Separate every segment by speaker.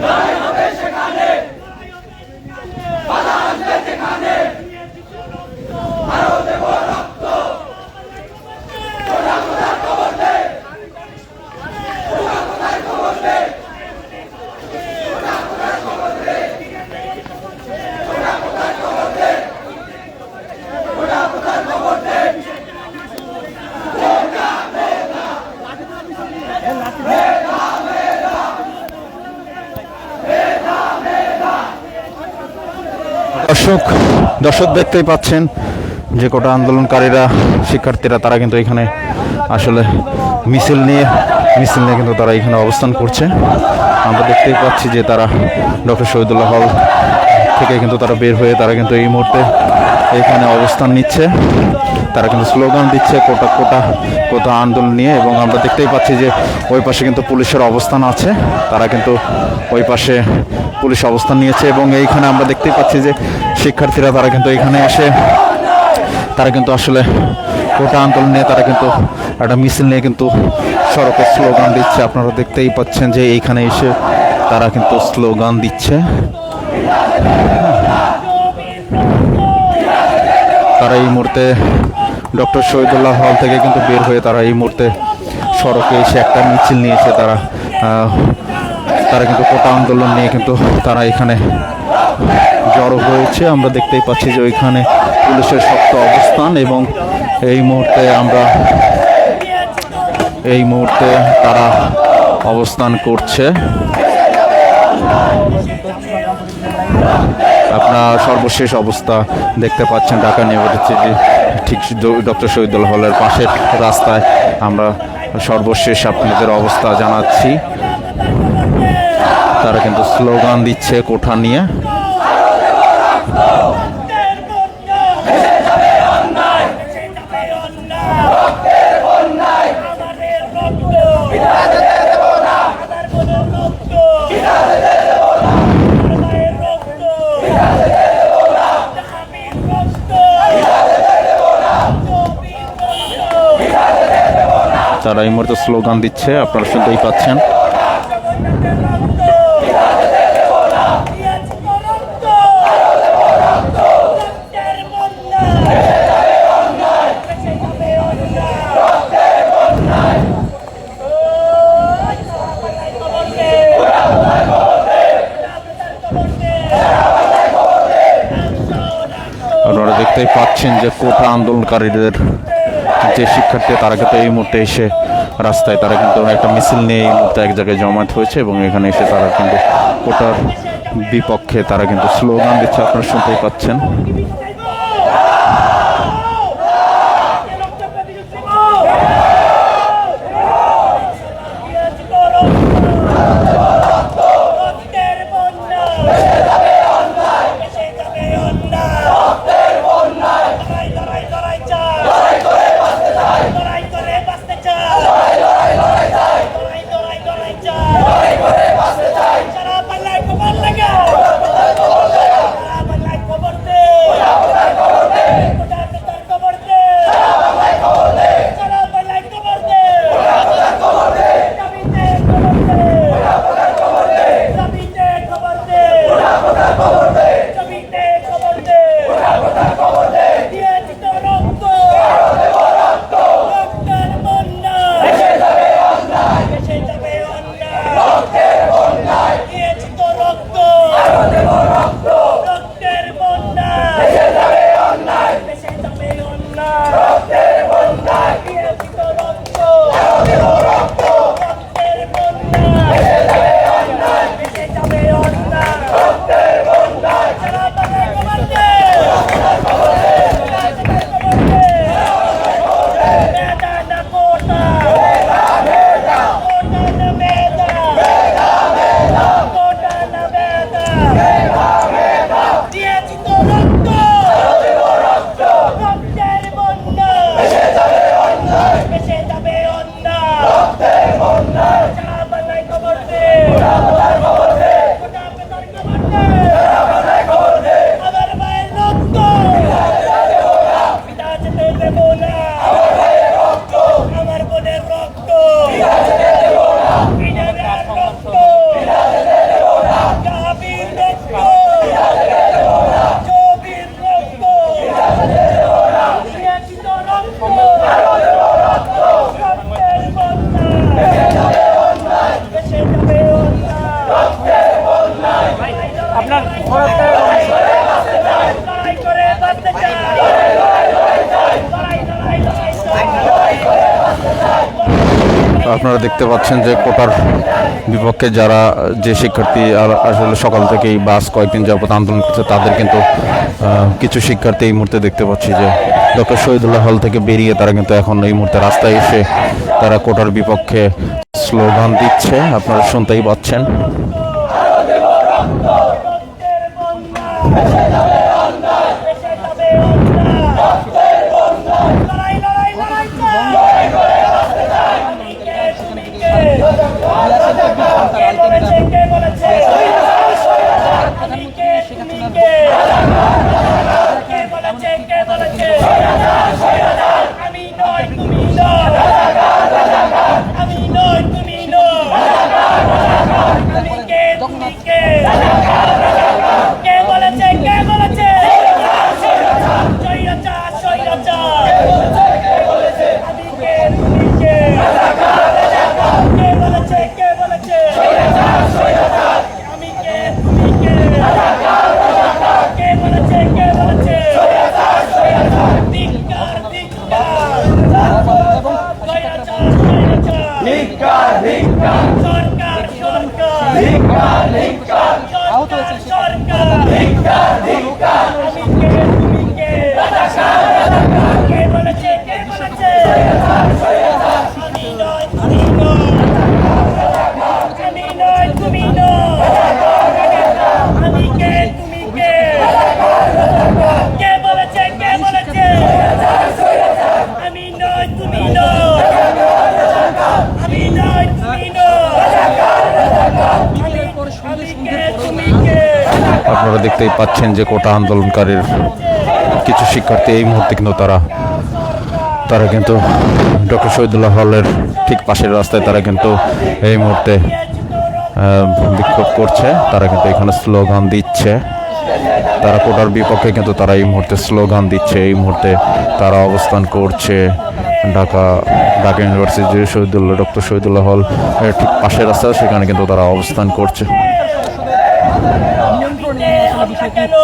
Speaker 1: 何? দর্শক দর্শক দেখতেই পাচ্ছেন যে কোটা আন্দোলনকারীরা, শিক্ষার্থীরা, তারা কিন্তু এখানে আসলে মিছিল নিয়ে মিছিল নিয়ে কিন্তু তারা এখানে অবস্থান করছে। আমরা দেখতেই পাচ্ছি যে তারা ডক্টর শহীদুল্লাহ হল থেকে কিন্তু তারা বের হয়ে তারা কিন্তু এই মুহূর্তে এখানে অবস্থান নিচ্ছে। তারা কিন্তু স্লোগান দিচ্ছে কোটা কোটা কোটা আন্দোলন নিয়ে এবং আমরা দেখতেই পাচ্ছি যে ওই পাশে কিন্তু পুলিশের অবস্থান আছে। তারা কিন্তু ওই পাশে পুলিশ অবস্থান নিয়েছে এবং এইখানে আমরা দেখতেই পাচ্ছি যে শিক্ষার্থীরা তারা কিন্তু এখানে এসে তারা কিন্তু আসলে কোটা আন্দোলন নিয়ে তারা কিন্তু একটা মিছিল নিয়ে কিন্তু সড়কে স্লোগান দিচ্ছে। আপনারা দেখতেই পাচ্ছেন যে এইখানে এসে তারা কিন্তু স্লোগান দিচ্ছে। তারা এই মুহূর্তে ডক্টর শহীদুল্লাহ হল থেকে কিন্তু বের হয়ে তারা এই মুহূর্তে সড়কে এসে একটা মিছিল নিয়েছে তারা তারা কিন্তু কোটা আন্দোলন নিয়ে কিন্তু তারা এখানে জড়ো হয়েছে। আমরা দেখতেই পাচ্ছি যে ওইখানে পুলিশের শক্ত অবস্থান এবং এই মুহূর্তে আমরা, এই মুহূর্তে তারা অবস্থান করছে। আপনার সর্বশেষ অবস্থা দেখতে পাচ্ছেন ঢাকা ইউনিভার্সিটি ঠিক ডক্টর শহীদুল হলের পাশের রাস্তায় আমরা সর্বশেষ আপনাদের অবস্থা জানাচ্ছি। তারা কিন্তু স্লোগান দিচ্ছে কোঠা নিয়ে। তারা এই মুহূর্তে স্লোগান দিচ্ছে আপনারা শুনতেই পাচ্ছেন। দেখতেই পাচ্ছেন যে কোটা আন্দোলনকারীদের যে শিক্ষার্থী, তারা কিন্তু এই মুহূর্তে এসে রাস্তায়, তারা কিন্তু একটা মিছিল নিয়ে এই মুহূর্তে এক জায়গায় জমায়েত হয়েছে এবং এখানে এসে তারা কিন্তু কোটার বিপক্ষে তারা কিন্তু স্লোগান দিচ্ছে। আপনারা শুনতেই পাচ্ছেন। আপনারা দেখতে পাচ্ছেন যে কোটার বিপক্ষে যারা যে শিক্ষার্থী আসলে সকাল থেকেই বাস কয়েকদিন যাবত আন্দোলন করছে, তাদের কিন্তু কিছু শিক্ষার্থী এই মুহূর্তে দেখতে পাচ্ছি যে ডক্টর শহীদুল্লাহ হল থেকে বেরিয়ে তারা কিন্তু এখন এই মুহূর্তে রাস্তায় এসে তারা কোটার বিপক্ষে স্লোগান দিচ্ছে। আপনারা শুনতেই পাচ্ছেন।
Speaker 2: Mexico!
Speaker 1: আপনারা দেখতেই পাচ্ছেন যে কোটা আন্দোলনকারীর কিছু শিক্ষার্থী এই মুহূর্তে কিন্তু তারা তারা কিন্তু ডক্টর শহীদুল্লাহ হলের ঠিক পাশের রাস্তায় তারা কিন্তু এই মুহূর্তে বিক্ষোভ করছে। তারা কিন্তু এখানে স্লোগান দিচ্ছে। তারা কোটার বিপক্ষে কিন্তু তারা এই মুহূর্তে স্লোগান দিচ্ছে। এই মুহূর্তে তারা অবস্থান করছে Dhaka Dhaka university Shahidullah, doctor Shahidullah hall ঠিক পাশের রাস্তা, সেখানে কিন্তু তারা অবস্থান করছে।
Speaker 2: আসলে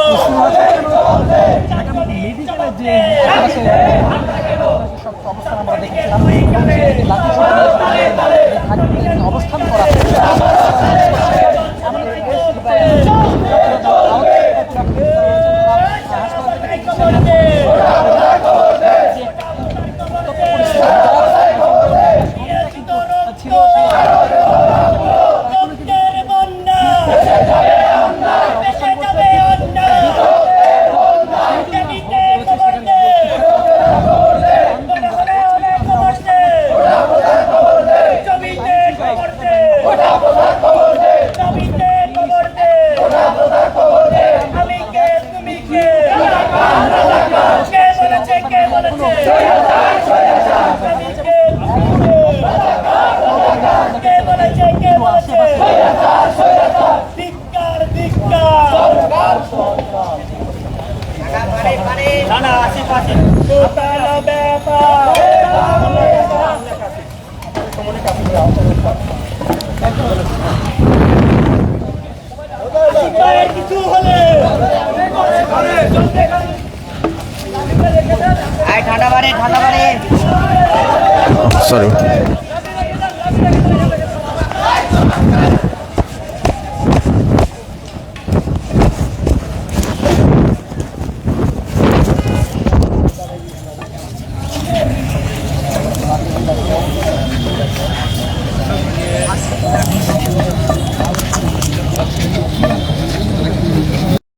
Speaker 2: না না আশেপাশে কিছু হলে।
Speaker 3: ঠান্ডা বাড়ে ঠান্ডা বাড়ে।
Speaker 1: সরি